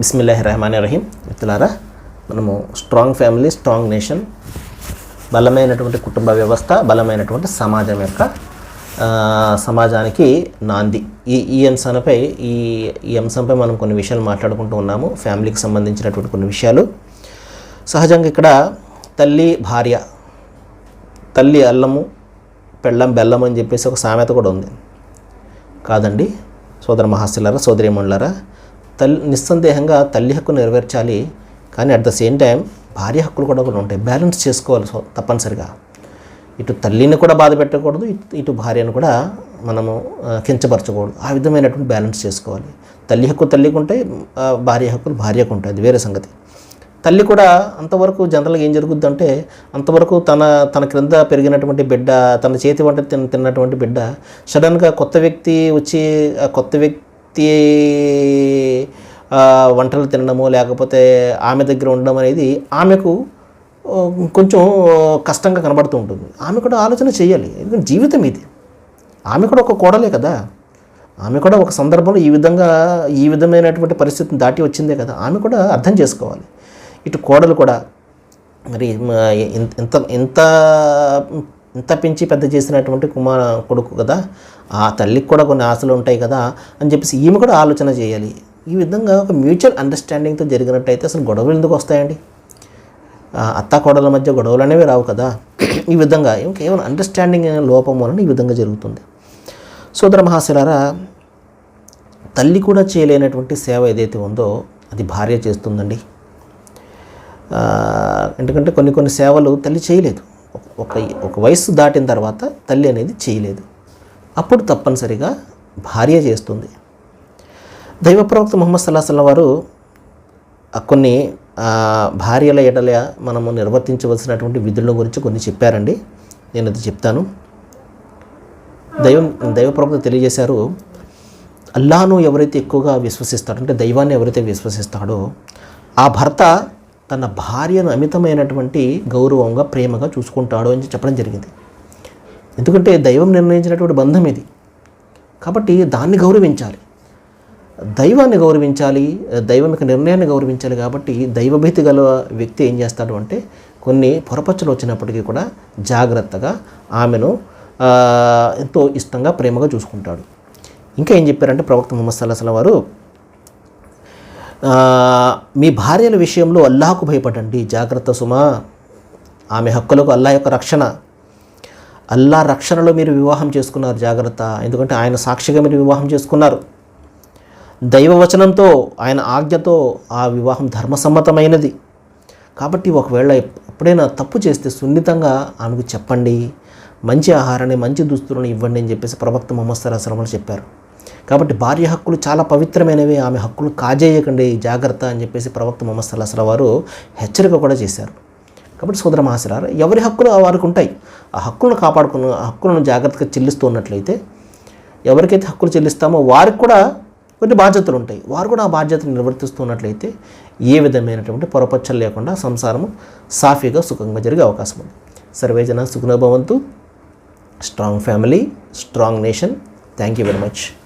బిస్మిల్లాహ్ రహమాన్ రహీం మిత్రులారా మనము strong family strong nation బలమైనటువంటి కుటుంబ వ్యవస్థ బలమైనటువంటి సమాజం యొక్క సమాజానికి నాంది. ఈ ఈ అంశాలపై ఈ ఈ అంశంపై మనం కొన్ని విషయాలు మాట్లాడుకుంటూ ఉన్నాము. ఫ్యామిలీకి సంబంధించినటువంటి కొన్ని విషయాలు. సహజంగా ఇక్కడ తల్లి భార్య తల్లి అల్లము పెళ్ళం బెల్లం అని చెప్పేసి ఒక సామెత కూడా ఉంది. కాదండి సోదర మహాశిలారా సోదరిమణులారా తల్లి నిస్సందేహంగా తల్లి హక్కు నెరవేర్చాలి. కానీ అట్ ద సేమ్ టైం భార్య హక్కులు కూడా కూడా ఉంటాయి. బ్యాలెన్స్ చేసుకోవాలి సో తప్పనిసరిగా. ఇటు తల్లిని కూడా బాధ పెట్టకూడదు. ఇటు ఇటు భార్యను కూడా మనము కించపరచకూడదు. ఆ విధమైనటువంటి బ్యాలెన్స్ చేసుకోవాలి. తల్లి హక్కు తల్లికి ఉంటాయి భార్య హక్కులు భార్యకు ఉంటాయి. అది వేరే సంగతి. తల్లి కూడా అంతవరకు జనరల్గా ఏం జరుగుద్ది అంటే అంతవరకు తన తన క్రింద పెరిగినటువంటి బిడ్డ తన చేతి వంట తిన్న తిన్నటువంటి బిడ్డ సడన్గా కొత్త వ్యక్తి వచ్చి ఆ కొత్త వ్యక్తి ఆ, వంటలు తినడము లేకపోతే ఆమె దగ్గర ఉండడం అనేది ఆమెకు కొంచెం కష్టంగా కనబడుతూ ఉంటుంది. ఆమె కూడా ఆలోచన చేయాలి. ఎందుకంటే జీవితం ఇది. ఆమె కూడా ఒక కోడలే కదా. ఆమె కూడా ఒక సందర్భంలో ఈ విధంగా ఈ విధమైనటువంటి పరిస్థితిని దాటి వచ్చిందే కదా. ఆమె కూడా అర్థం చేసుకోవాలి. ఇటు కోడలు కూడా మరి ఇంత ఇంత ఇంత పెంచి పెద్ద చేసినటువంటి కుమార కొడుకు కదా ఆ తల్లికి కూడా కొన్ని ఆశలు ఉంటాయి కదా అని చెప్పేసి ఈమె కూడా ఆలోచన చేయాలి. ఈ విధంగా ఒక మ్యూచువల్ అండర్స్టాండింగ్తో జరిగినట్టయితే అసలు గొడవలు ఎందుకు వస్తాయండి? అత్త కోడల మధ్య గొడవలు అనేవి రావు కదా. ఈ విధంగా కేవలం అండర్స్టాండింగ్ అనే లోపం వలన ఈ విధంగా జరుగుతుంది. సోదర మహాశిలారా తల్లి కూడా చేయలేనటువంటి సేవ ఏదైతే ఉందో అది భార్య చేస్తుందండి. ఎందుకంటే కొన్ని కొన్ని సేవలు తల్లి చేయలేదు. ఒక ఒక వయస్సు దాటిన తర్వాత తల్లి అనేది చేయలేదు. అప్పుడు తప్పనిసరిగా భార్య చేస్తుంది. దైవప్రవక్త ముహమ్మద్ సల్లాహ్ వారు కొన్ని భార్యల ఎడల మనము నిర్వర్తించవలసినటువంటి విధుల గురించి కొన్ని చెప్పారండి. నేను అది చెప్తాను. దైవం దైవప్రవక్త తెలియజేశారు అల్లాను ఎవరైతే ఎక్కువగా విశ్వసిస్తాడో అంటే దైవాన్ని ఎవరైతే విశ్వసిస్తాడో ఆ భర్త తన భార్యను అమితమైనటువంటి గౌరవంగా ప్రేమగా చూసుకుంటాడు అని చెప్పడం జరిగింది. ఎందుకంటే దైవం నిర్ణయించినటువంటి బంధం ఇది. కాబట్టి దాన్ని గౌరవించాలి. దైవాన్ని గౌరవించాలి దైవం యొక్క నిర్ణయాన్ని గౌరవించాలి కాబట్టి దైవభీతి గల వ్యక్తి ఏం చేస్తాడు అంటే కొన్ని పొరపచ్చులు వచ్చినప్పటికీ కూడా జాగ్రత్తగా ఆమెను ఎంతో ఇష్టంగా ప్రేమగా చూసుకుంటాడు. ఇంకా ఏం చెప్పారంటే ప్రవక్త ముహమ్మద్ సల్లాహ్ వారు మీ భార్యల విషయంలో అల్లాహకు భయపడండి. జాగ్రత్త సుమా. ఆమె హక్కులకు అల్లాహ్ యొక్క రక్షణ. అల్లా రక్షణలో మీరు వివాహం చేసుకున్నారు జాగ్రత్త. ఎందుకంటే ఆయన సాక్షిగా మీరు వివాహం చేసుకున్నారు. దైవవచనంతో ఆయన ఆజ్ఞతో ఆ వివాహం ధర్మసమ్మతమైనది. కాబట్టి ఒకవేళ ఎప్పుడైనా తప్పు చేస్తే సున్నితంగా ఆమెకు చెప్పండి. మంచి ఆహారాన్ని మంచి దుస్తులను ఇవ్వండి అని చెప్పేసి ప్రవక్త ముహమ్మద్ సల్లాహ్ చెప్పారు. కాబట్టి భార్య హక్కులు చాలా పవిత్రమైనవి. ఆమె హక్కులు కాజేయకండి జాగ్రత్త అని చెప్పేసి ప్రవక్త మొహమ్మద్ సల్లాహ్ వారు హెచ్చరిక కూడా చేశారు. కాబట్టి సోదర మహాశిరారు ఎవరి హక్కులు వారికి ఉంటాయి? ఆ హక్కులను కాపాడుకున్న ఆ హక్కులను జాగ్రత్తగా చెల్లిస్తూ ఉన్నట్లయితే ఎవరికైతే హక్కులు చెల్లిస్తామో వారికి కూడా కొన్ని బాధ్యతలు ఉంటాయి. వారు కూడా ఆ బాధ్యతను నిర్వర్తిస్తున్నట్లయితే ఏ విధమైనటువంటి పొరపచ్చలు లేకుండా సంసారము సాఫీగా సుఖంగా జరిగే అవకాశం ఉంది. సర్వేజన సుఖనభవంతు strong family strong nation. Thank you very much.